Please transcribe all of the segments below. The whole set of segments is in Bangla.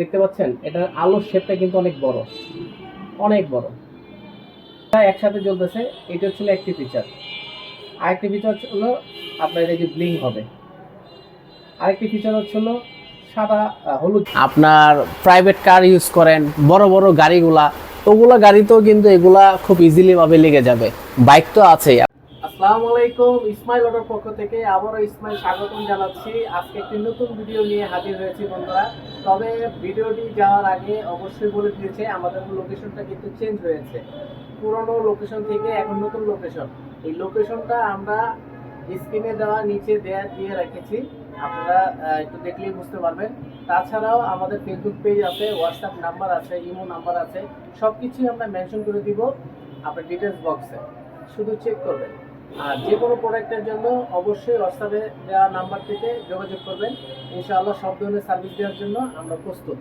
দেখতে পাচ্ছেন? এটার আলোর শেপটা কিন্তু অনেক বড়। অনেক বড়। একসাথে জ্বলতেছে। এটা হচ্ছিল একটি ফিচার আরেকটি ফিচার হলো আপনার এই যে ব্লিং হবে। আরেকটি ফিচার হচ্ছিল সাদা হলুদ। আপনার প্রাইভেট কার ইউজ করেন, বড় বড় গাড়িগুলা, ওগুলা গাড়িতেও কিন্তু এগুলা খুব ইজিলি ভাবে লেগে যাবে। বাইক তো আছেই। আসসালামু আলাইকুম, ইসমাইল অটোর পক্ষ থেকে আবারও ইসমাইল স্বাগতম জানাচ্ছি। আজকে একটি নতুন ভিডিও নিয়ে হাজির হয়েছি বন্ধুরা। তবে ভিডিওটি যাওয়ার আগে অবশ্যই বলে দিয়েছে, আমাদের লোকেশনটা কিন্তু চেঞ্জ হয়েছে। পুরনো লোকেশন থেকে এখন নতুন লোকেশন। এই লোকেশনটা আমরা স্ক্রিনে দেওয়া নিচে দেয়া দিয়ে রেখেছি। আপনারা একটু দেখলেই বুঝতে পারবেন। তাছাড়াও আমাদের ফেসবুক পেজ আছে হোয়াটসঅ্যাপ নাম্বার আছে ইমো নাম্বার আছে। সব কিছুই আমরা মেনশন করে দিব আপনার ডিটেলস বক্সে শুধু চেক করবেন। আর যে কোনো প্রোডাক্টের জন্য অবশ্যই হোয়াটসঅ্যাপে দেওয়া নাম্বার থেকে যোগাযোগ করবেন। ইনশাআল্লাহ সব ধরনের সার্ভিস দেওয়ার জন্য আমরা প্রস্তুত।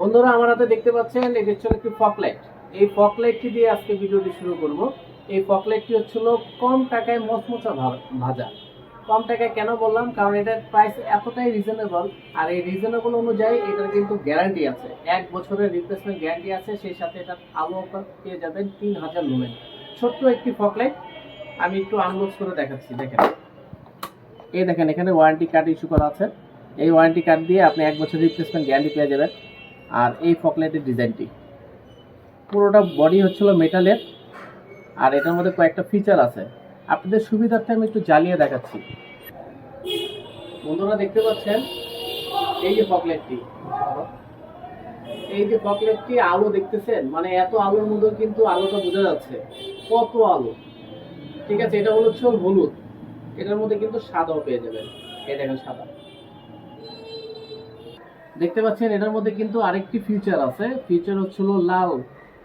বন্ধুরা, আমার হাতে দেখতে পাচ্ছেন এটি হচ্ছে একটি ফকলাইট এই ফকলাইটটি দিয়ে আজকে ভিডিওটি শুরু করব। এই ফকলাইটটি হচ্ছিল কম টাকায় মচমচা ভাজা। কম টাকায় কেন বললাম? কারণ এটার প্রাইস এতটাই রিজনেবল আর এই রিজনেবল অনুযায়ী এটার কিন্তু গ্যারান্টি আছে। এক বছরের রিপ্লেসমেন্ট গ্যারান্টি আছে। সেই সাথে এটার আলো পেয়ে যাবেন তিন হাজার লুমেন ছোট্ট একটি ফকলাইট আমি একটু আনবক্স করে দেখাচ্ছি, দেখেন। এই দেখেন, এখানে ওয়ারেন্টি কার্ড ইস্যু করা আছে। এই ওয়ারেন্টি কার্ড দিয়ে আপনি এক বছর রিপ্লেসমেন্ট গ্যারান্টি পেয়ে যাবেন। আর এই ফকলেটের ডিজাইনটি পুরোটা বডি হচ্ছিল মেটালের আর এটার মধ্যে কয়েকটা ফিচার আছে। আপনাদের সুবিধার্থে আমি একটু জ্বালিয়ে দেখাচ্ছি। বন্ধুরা দেখতে পাচ্ছেন? এই যে ফকলেটটি এই যে ফকলেটটি আলো দেখতেছেন? মানে এত আলোর মধ্যে কিন্তু আলোটা বোঝা যাচ্ছে। কত আলো? ঠিক আছে, এটা হলো হচ্ছে হলুদ। এটার মধ্যে কিন্তু সাদাও পেয়ে যাবেন। এই দেখেন সাদা। দেখতে পাচ্ছেন, এটার মধ্যে কিন্তু আরেকটি ফিচার আছে। ফিচার হচ্ছিল লাল।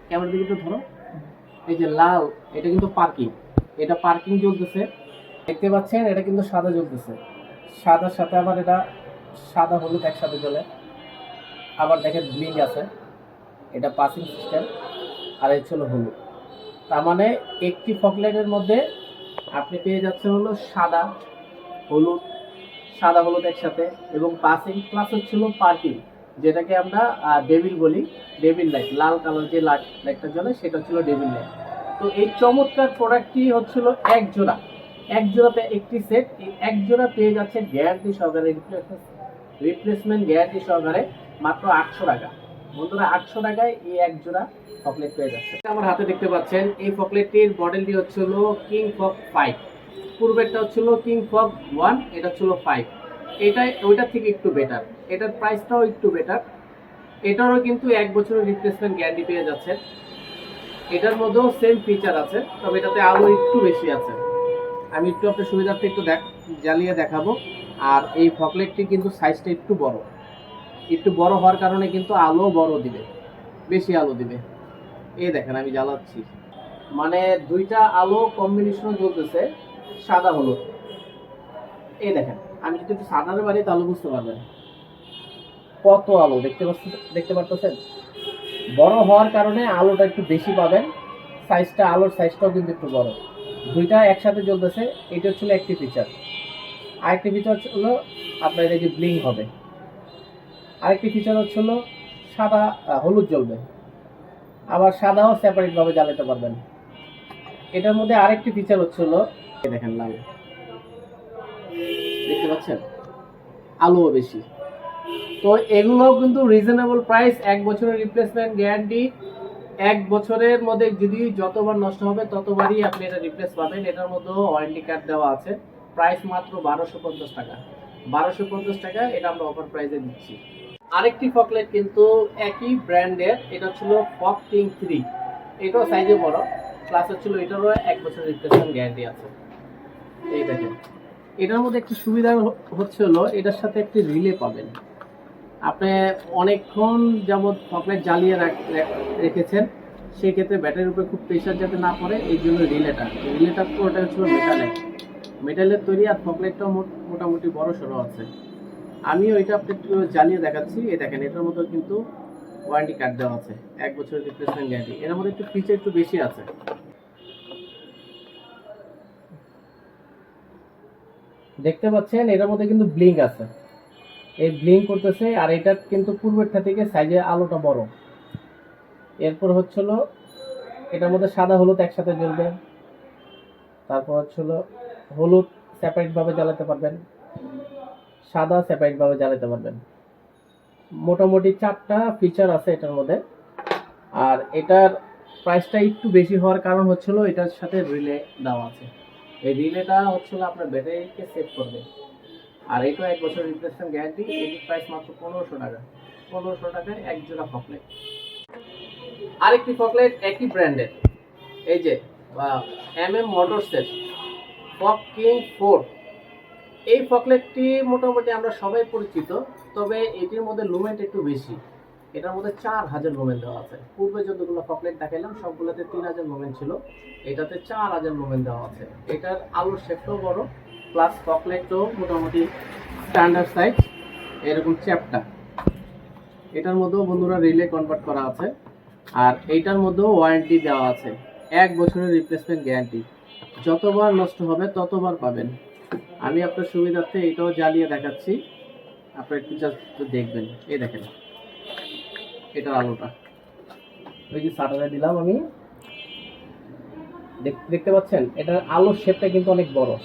ক্যামেরা দিকে একটু ধরো। এই যে লাল, এটা কিন্তু পার্কিং এটা পার্কিং চলতেছে। দেখতে পাচ্ছেন, এটা কিন্তু সাদা জ্বলতেছে সাদার সাথে আবার এটা সাদা হলুদ একসাথে জ্বলে আবার দেখেন ব্লিং আছে। এটা পাসিং সিস্টেম আর এই ছিল হলুদ। তার মানে একটি ফকলেটের মধ্যে আপনি পেয়ে যাচ্ছেন হলো সাদা, হলুদ সাদা, হলুদ একসাথে এবং পাসিং প্লাস হচ্ছিল পার্কিং, যেটাকে আমরা ডেভিল বলি, ডেভিল লাইট, লাল কালার যে লাইট, লাইটটা জ্বলে সেটা ছিল ডেভিল লাইট। তো এই চমৎকার প্রোডাক্টটি হচ্ছিল এক জোড়া। এক জোড়াতে একটি সেট এই এক জোড়া পেয়ে যাচ্ছে গ্যারান্টি সহকারে রিপ্লেসমেন্ট গ্যারান্টি সহকারে মাত্র আটশো টাকা। বন্ধুরা আটশো টাকায় এই এক জোড়া ফকলেট পেয়ে যাচ্ছে। আমার হাতে দেখতে পাচ্ছেন, এই ফকলেটটির মডেলটি হচ্ছিল কিং ফক ফাইভ পূর্বেরটা হচ্ছিল কিং ফক ওয়ান এটা হচ্ছিল ফাইভ এটা, ওইটার থেকে একটু বেটার এটার প্রাইসটাও একটু বেটার এটারও কিন্তু এক বছরের রিপ্লেসমেন্ট গ্যারান্টি পেয়ে যাচ্ছে। এটার মধ্যেও সেম ফিচার আছে, তবে এটাতে আলো একটু বেশি আছে। আমি একটু আপনার সুবিধার্থে একটু দেখ, জ্বালিয়ে দেখাবো। আর এই ফকলেটটি কিন্তু সাইজটা একটু বড়। একটু বড় হওয়ার কারণে কিন্তু আলো বড় দিবে, বেশি আলো দিবে। এই দেখেন আমি জ্বালাচ্ছি। মানে দুইটা আলো কম্বিনেশন জ্বলতেছে, সাদা হলুদ। এই দেখেন, আমি যদি একটু সাদারে বাড়ি, তাহলে বুঝতে পারবেন। কত আলো, দেখতে পাচ্ছেন দেখতে পারতেছেন? বড় হওয়ার কারণে আলোটা একটু বেশি পাবেন সাইজটা আলোর সাইজটাও কিন্তু একটু বড়। দুইটা একসাথে জ্বলতেছে, এটা হচ্ছিল একটি ফিচার আরেকটি ফিচার হলো আপনার এই যে ব্লিং হবে। আরেকটি ফিচার হচ্ছিল সাদা হলুদ জ্বলবে। আবার সাদাও সেপারেট ভাবে জ্বালাতে পারবেন। এটার মধ্যে আরেকটি ফিচার হচ্ছিল এই দেখেন লাল। দেখতে পাচ্ছেন? আলোও বেশি। তো এগুলো কিন্তু রিজনেবল প্রাইস এক বছরের রিপ্লেসমেন্ট গ্যারান্টি এক বছরের মধ্যে যদি যতবার নষ্ট হবে, ততবারই আপনি এটা রিপ্লেস পাবেন। এটার মধ্যেও ওয়ারেন্টি কার্ড দেওয়া আছে। প্রাইস মাত্র বারোশো পঞ্চাশ টাকা। বারোশো পঞ্চাশ টাকা এটা আমরা অফার প্রাইসে দিচ্ছি। আরেকটি ফকলেট কিন্তু একই ব্র্যান্ডের, এটা ছিল ফক কিং থ্রি এটাও সাইজে বড় প্লাস হচ্ছিল এটারও এক বছরের রিপ্লেসমেন্ট গ্যারান্টি আছে। এই দেখেন, এটার মধ্যে একটি সুবিধা হচ্ছে হলো, এটার সাথে একটি রিলে পাবেন। আপনি অনেকক্ষণ যেমন ফকলেট জ্বালিয়ে রাখ- রেখেছেন সেই ক্ষেত্রে ব্যাটারির উপরে খুব প্রেশার যাতে না পড়ে, এই জন্য রিলেটা রিলেটা পুরোটা হচ্ছিল মেটালের মেটালের তৈরি আর ফকলেটটাও মোট- মোটামুটি বড় সড়ো আছে। আমি ওইটা একটু জ্বালিয়ে দেখাচ্ছি। এই দেখেন, এটার মধ্যে কিন্তু ওয়ারেন্টি কার্ড দেওয়া আছে। এক বছরের রিপ্লেসমেন্ট গ্যারান্টি এর মধ্যে একটু ফিচার একটু বেশি আছে। দেখতে পাচ্ছেন, এটার মধ্যে কিন্তু ব্লিঙ্ক আছে। এই ব্লিঙ্ক করতেছে, আর এটা কিন্তু পূর্বেরটা থেকে সাইজে আলোটা বড়। এরপর হচ্ছিল এটার মধ্যে সাদা হলুদ একসাথে জ্বলবে। তারপর হচ্ছিল হলুদ সেপারেট ভাবে জ্বালাতে পারবেন। সাদা সেপারেট ভাবে জ্বালাতে পারবেন। মোটামুটি চারটা ফিচার আছে এটার মধ্যে। আর এটার প্রাইসটা একটু বেশি হওয়ার কারণ হচ্ছিল এটার সাথে রিলে দেওয়া আছে। এই রিলেটা হচ্ছিল আপনার ব্যাটারিকে সেভ করবে। আর এটা এক বছর রিপ্লেসমেন্ট গ্যারান্টি এটির প্রাইস মাত্র পনেরোশো টাকা। পনেরোশো টাকায় এক জোড়া ফকলেট আরেকটি ফকলেট একই ব্র্যান্ডের এই যে এম এম মোটরসের ফক কিং ফোর এই ফকলেটটি মোটামুটি আমরা সবাই পরিচিত, তবে এটির মধ্যে লুমেন্ট একটু বেশি। এটার মধ্যে চার হাজার লুমেন দেওয়া আছে। পূর্বে যতগুলো ফকলেট দেখাইলাম, সবগুলোতে তিন হাজার লুমেন ছিল। এটাতে চার হাজার লুমেন দেওয়া আছে। এটার আলোর শেপটাও বড়, প্লাস ফকলেটও মোটামুটি স্ট্যান্ডার্ড সাইজ, এরকম চ্যাপটা। এটার মধ্যেও বন্ধুরা রিলে কনভার্ট করা আছে, আর এইটার মধ্যেও ওয়ারেন্টি দেওয়া আছে। এক বছরের রিপ্লেসমেন্ট গ্যারান্টি যতবার নষ্ট হবে, ততবার পাবেন। আমি আপনার সুবিধার্থে এটাও জ্বালিয়ে দেখাচ্ছি। আপনার একটু জাস্ট দেখবেন। এই দেখেন এটার আলোটা। ওই যে সাটারে দিলাম আমি। দেখ- দেখতে পাচ্ছেন? এটার আলোর শেপটা কিন্তু অনেক বড়।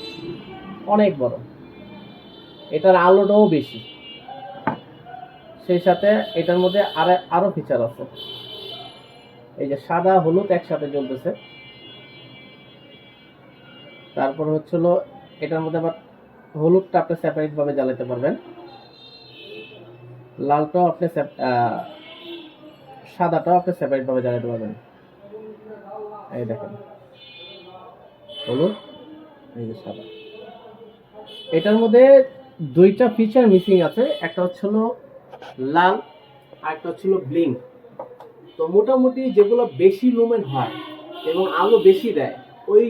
অনেক বড়। এটার আলোটাও বেশি। সেই সাথে এটার মধ্যে আর, আরও ফিচার আছে। এই যে সাদা, হলুদ একসাথে জ্বলতেছে। তারপর হচ্ছিল এটার মধ্যে আবার হলুদটা আপনি সেপারেট ভাবে জ্বালাতে পারবেন। লালটাও আপনি সাদাটাও আপনি সেপারেট ভাবে জ্বালাতে পারবেন। এই দেখেন। হলুদ, এই যে সাদা। এটার মধ্যে দুইটা ফিচার মিসিং আছে। একটা হচ্ছিল লাল, আর একটা হচ্ছিল ব্লিং তো মোটামুটি যেগুলো বেশি লুমেন হয় এবং আলো বেশি দেয়, ওই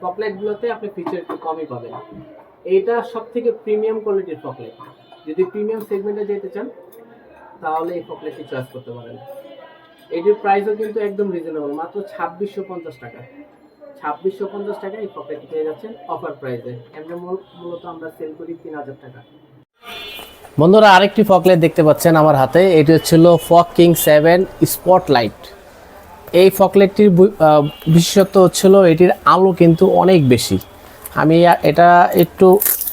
চকলেটগুলোতে আপনি ফিচার একটু কমই পাবেন। এটা সব থেকে প্রিমিয়াম কোয়ালিটির চকলেট যদি প্রিমিয়াম সেগমেন্টে যেতে চান, তাহলে এই চকলেটটি চয়েস করতে পারেন। এটির প্রাইসও কিন্তু একদম রিজনেবল মাত্র ছাব্বিশশো পঞ্চাশ টাকা। ছাব্বিশশো পঞ্চাশ টাকা এই চকলেটটি পেয়ে যাচ্ছেন অফার প্রাইসে এমনি মূলত আমরা সেল করি তিন হাজার টাকা। বন্ধুরা, আরেকটি ফকলেট দেখতে পাচ্ছেন আমার হাতে। এটি হচ্ছিল ফক কিং সেভেন স্পটলাইট এই ফকলেটটির বিশেষত্ব হচ্ছিল এটির আলো কিন্তু অনেক বেশি। আমি এটা একটু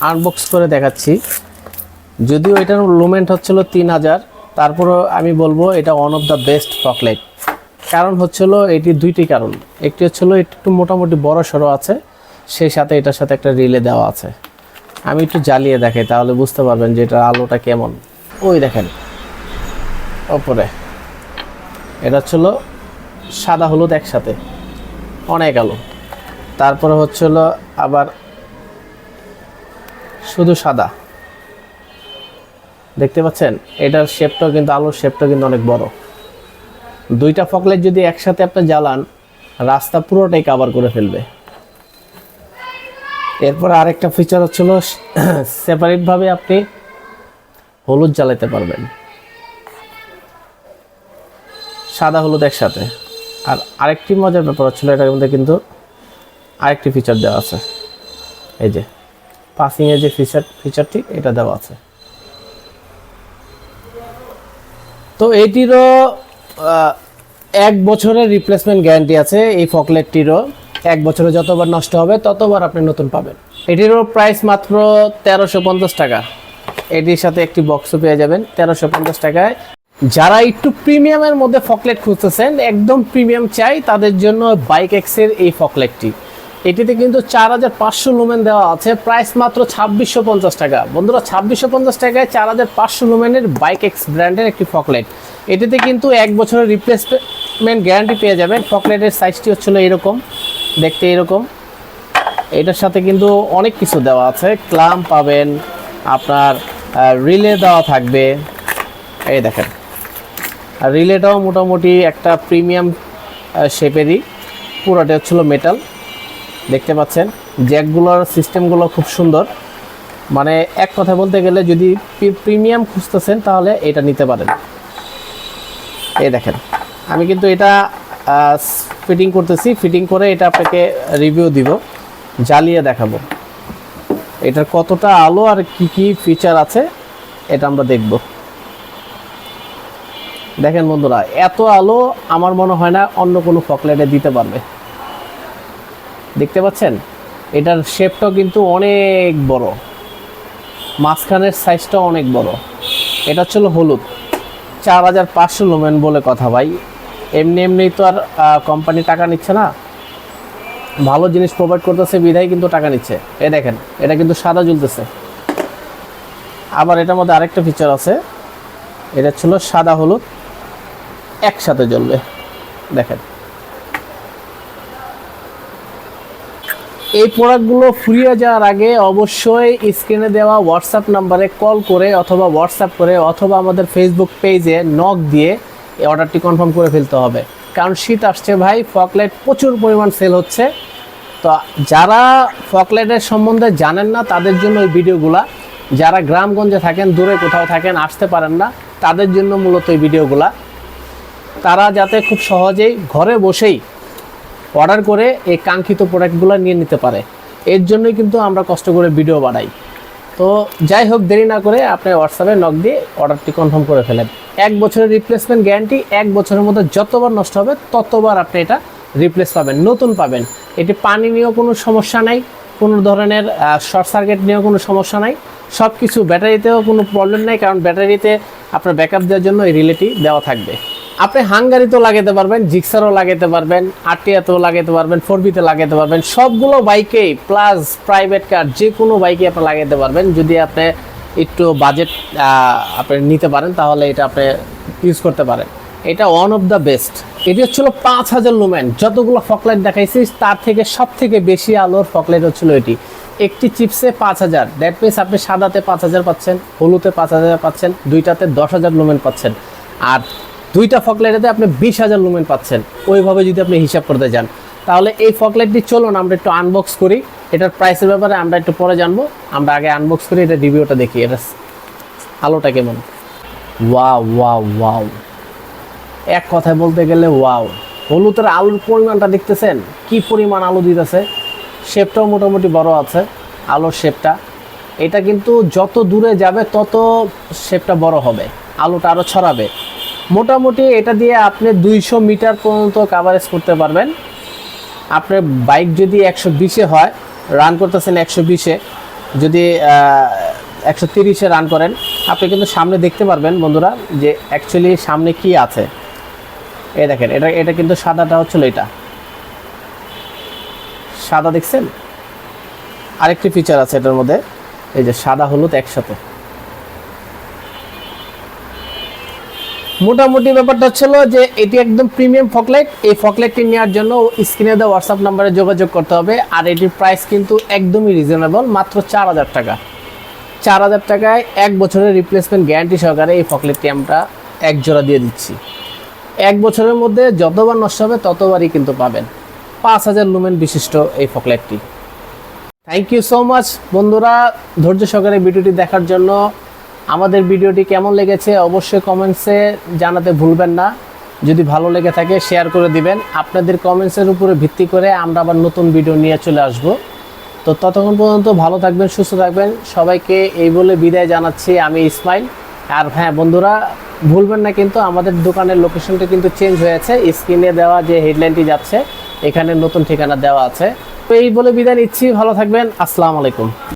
আনবক্স করে দেখাচ্ছি। যদিও এটার লুমেন্ট হচ্ছিল তিন হাজার, তারপরও আমি বলব এটা ওয়ান অফ দ্য বেস্ট ফকলেট কারণ হচ্ছিল এটি দুইটি কারণ। একটি হচ্ছিল একটু মোটামুটি বড় সড়ো আছে, সেই সাথে এটার সাথে একটা রিলে দেওয়া আছে। আমি একটু জ্বালিয়ে দেখাই, তাহলে বুঝতে পারবেন যে এটার আলোটা কেমন। ওই দেখেন, ওপরে। এটা হচ্ছিল সাদা হলুদ একসাথে, অনেক আলো। তারপরে হচ্ছিল আবার শুধু সাদা। দেখতে পাচ্ছেন? এটার শেপটাও কিন্তু, আলোর শেপটাও কিন্তু অনেক বড়। দুইটা ফকলেট যদি একসাথে আপনি জ্বালান, রাস্তা পুরোটাই কাভার করে ফেলবে। এরপর আরেকটা ফিচার হচ্ছিল সেপারেটভাবে আপনি হলুদ জ্বালাতে পারবেন। সাদা হলুদ একসাথে। আর আরেকটি মজার ব্যাপার হচ্ছিল এটার মধ্যে কিন্তু আরেকটি ফিচার দেওয়া আছে। এই যে পাসিংয়ের যে ফিচার ফিচারটি এটা দেওয়া আছে। তো এটিরও এক বছরের রিপ্লেসমেন্ট গ্যারান্টি আছে এই ফকলেটটিরও। এক বছরে যতবার নষ্ট হবে, ততবার আপনি নতুন পাবেন। এটিরও প্রাইস মাত্র তেরোশো পঞ্চাশ টাকা। এটির সাথে একটি বক্সও পেয়ে যাবেন তেরোশো পঞ্চাশ টাকায়। যারা একটু প্রিমিয়ামের মধ্যে ফকলেট খুঁজতেছেন, একদম প্রিমিয়াম চাই তাদের জন্য বাইক এক্সের এই ফকলেটটি। এটিতে কিন্তু চার হাজার পাঁচশো লুমেন দেওয়া আছে। প্রাইস মাত্র ছাব্বিশশো পঞ্চাশ টাকা। বন্ধুরা, ছাব্বিশশো পঞ্চাশ টাকায় চার হাজার পাঁচশো লুমেনের বাইক এক্স ব্র্যান্ডের একটি ফকলেট এটিতে কিন্তু এক বছরের রিপ্লেসমেন্ট গ্যারান্টি পেয়ে যাবেন। ফকলেটের সাইজটি হচ্ছিল এরকম। দেখতে এরকম। এটার সাথে কিন্তু অনেক কিছু দেওয়া আছে। ক্লাম পাবেন, আপনার রিলে দেওয়া থাকবে। এই দেখেন। আর রিলেটাও মোটামুটি একটা প্রিমিয়াম শেপেরই পুরোটা হচ্ছিল মেটাল দেখতে পাচ্ছেন। জ্যাকগুলোর সিস্টেমগুলো খুব সুন্দর। মানে এক কথা বলতে গেলে যদি প্রিমিয়াম খুঁজতেছেন তাহলে এটা নিতে পারেন। এই দেখেন, আমি কিন্তু এটা ফিটিং করতেছি। ফিটিং করে এটা আপনাকে রিভিউ দিব, জ্বালিয়ে দেখাবো। এটার কতটা আলো আর কি কি ফিচার আছে, এটা আমরা দেখব। দেখেন বন্ধুরা, এত আলো আমার মনে হয় না অন্য কোনো ফকলেটে দিতে পারবে। দেখতে পাচ্ছেন? এটার শেপটাও কিন্তু অনেক বড়। মাঝখানের সাইজটাও অনেক বড়। এটা ছিল হলুদ। চার হাজার পাঁচশো লোমেন বলে কথা ভাই। এমনি এমনি তো আর কোম্পানি টাকা নিচ্ছে না। ভালো জিনিস প্রোভাইড করতেছে, বিধায় কিন্তু টাকা নিচ্ছে। এ দেখেন, এটা কিন্তু সাদা জ্বলতেছে আবার এটার মধ্যে আরেকটা ফিচার আছে। এটা ছিল সাদা হলুদ। একসাথে জ্বলবে। দেখেন। এই প্রোডাক্টগুলো ফুরিয়ে যাওয়ার আগে অবশ্যই স্ক্রিনে দেওয়া হোয়াটসঅ্যাপ নাম্বারে কল করে অথবা হোয়াটসঅ্যাপ করে অথবা আমাদের ফেসবুক পেজে নক দিয়ে এই অর্ডারটি কনফার্ম করে ফেলতে হবে। কারণ শীত আসছে ভাই, ফকলাইট প্রচুর পরিমাণ সেল হচ্ছে। তো যারা ফকলাইটের সম্বন্ধে জানেন না, তাদের জন্য এই ভিডিওগুলা, যারা গ্রামগঞ্জে থাকেন, দূরে কোথাও থাকেন, আসতে পারেন না, তাদের জন্য মূলত এই ভিডিওগুলা। তারা যাতে খুব সহজেই ঘরে বসেই অর্ডার করে এই কাঙ্ক্ষিত প্রোডাক্টগুলো নিয়ে নিতে পারে। এর জন্যই কিন্তু আমরা কষ্ট করে ভিডিও বানাই। তো যাই হোক, দেরি না করে আপনি হোয়াটসঅ্যাপে নক দিয়ে অর্ডারটি কনফার্ম করে ফেলেন। এক বছরের রিপ্লেসমেন্ট গ্যারান্টি এক বছরের মধ্যে যতবার নষ্ট হবে, ততবার আপনি এটা রিপ্লেস পাবেন, নতুন পাবেন। এটি পানি নিয়েও কোনো সমস্যা নাই, কোনো ধরনের শর্ট সার্কিট নিয়েও কোনো সমস্যা নাই। সব কিছু ব্যাটারিতেও কোনো প্রবলেম নাই, কারণ ব্যাটারিতে আপনার ব্যাকআপ দেওয়ার জন্য এই রিলেটি দেওয়া থাকবে। আপনি হাঙ্গারিতেও লাগাতে পারবেন, জিক্সারও লাগাতে পারবেন আরটিআতেও লাগাতে পারবেন ফোর বিতে লাগাতে পারবেন। সবগুলো বাইকেই প্লাস প্রাইভেট কার যে কোনো বাইকে আপনি লাগাতে পারবেন। যদি আপনি একটু বাজেট আপনি নিতে পারেন, তাহলে এটা আপনি ইউজ করতে পারেন। এটা ওয়ান অফ দ্য বেস্ট এটি হচ্ছিল পাঁচ হাজার লুমেন যতগুলো ফকলাইট দেখাইছি তার থেকে সব থেকে বেশি আলোর ফকলাইট হচ্ছিল এটি। একটি চিপসে পাঁচ হাজার। দ্যাট মিনস আপনি সাদাতে পাঁচ হাজার পাচ্ছেন হলুতে পাঁচ হাজার পাচ্ছেন, দুইটাতে দশ হাজার লুমেন পাচ্ছেন। আর দুইটা ফকলাইটেতে আপনি বিশ হাজার লুমেন পাচ্ছেন। ওইভাবে যদি আপনি হিসাব করতে যান। তাহলে এই ফকলাইটটি চলুন, আমরা একটু আনবক্স করি। এটার প্রাইসের ব্যাপারে আমরা একটু পরে জানব। আমরা আগে আনবক্স করি, এটা রিভিউটা দেখি। এটা আলোটা কেমন? ওয়াও ওয়াও ওয়াও এক কথায় বলতে গেলে ওয়াও হলুদের আলুর পরিমাণটা দেখতেছেন? কি পরিমাণ আলু দিতেছে? শেপটাও মোটামুটি বড় আছে, আলোর শেপটা এটা কিন্তু যত দূরে যাবে, তত শেপটা বড় হবে। আলুটা আরও ছড়াবে। মোটামুটি এটা দিয়ে আপনি দুইশো মিটার পর্যন্ত কাভারেজ করতে পারবেন। আপনার বাইক যদি একশো বিশে হয় রান করতেছেন একশো বিশে যদি একশো তিরিশে রান করেন, আপনি কিন্তু সামনে দেখতে পারবেন বন্ধুরা যে অ্যাকচুয়ালি সামনে কি আছে। এই দেখেন, এটা এটা কিন্তু সাদাটা হচ্ছিল এটা। সাদা দেখছেন? আরেকটি ফিচার আছে এটার মধ্যে, এই যে সাদা হলুদ একসাথে। মোটামুটি ব্যাপারটা ছিল যে এটি একদম প্রিমিয়াম ফকলাইট এই ফকলাইটটি নেওয়ার জন্য স্ক্রিনে দেওয়া হোয়াটসঅ্যাপ নাম্বারে যোগাযোগ করতে হবে। আর এটির প্রাইস কিন্তু একদমই রিজনেবল মাত্র চার হাজার টাকা। চার হাজার টাকায় এক বছরের রিপ্লেসমেন্ট গ্যারান্টি সহকারে এই ফকলেটটি আমরা এক জোড়া দিয়ে দিচ্ছি। এক বছরের মধ্যে যতবার নষ্ট হবে ততবারই কিন্তু পাবেন। পাঁচ হাজার লুমেন বিশিষ্ট এই ফকলেটটি থ্যাংক ইউ সো মাচ বন্ধুরা। ধৈর্য সহকারে ভিডিওটি দেখার জন্য আমাদের ভিডিওটি কেমন লেগেছে অবশ্যই কমেন্টসে জানাতে ভুলবেন না। যদি ভালো লেগে থাকে শেয়ার করে দিবেন। আপনাদের কমেন্টসের উপরে ভিত্তি করে আমরা আবার নতুন ভিডিও নিয়ে চলে আসব। তো ততক্ষণ পর্যন্ত ভালো থাকবেন, সুস্থ থাকবেন। সবাইকে এই বলে বিদায় জানাচ্ছি আমি ইসমাইল। আর হ্যাঁ বন্ধুরা, ভুলবেন না কিন্তু আমাদের দোকানের লোকেশনটা কিন্তু চেঞ্জ হয়েছে। স্ক্রিনে দেওয়া যে হেডলাইনটি যাচ্ছে, এখানে নতুন ঠিকানা দেওয়া আছে। তো এই বলে বিদায় নিচ্ছি। ভালো থাকবেন। আসসালামু আলাইকুম।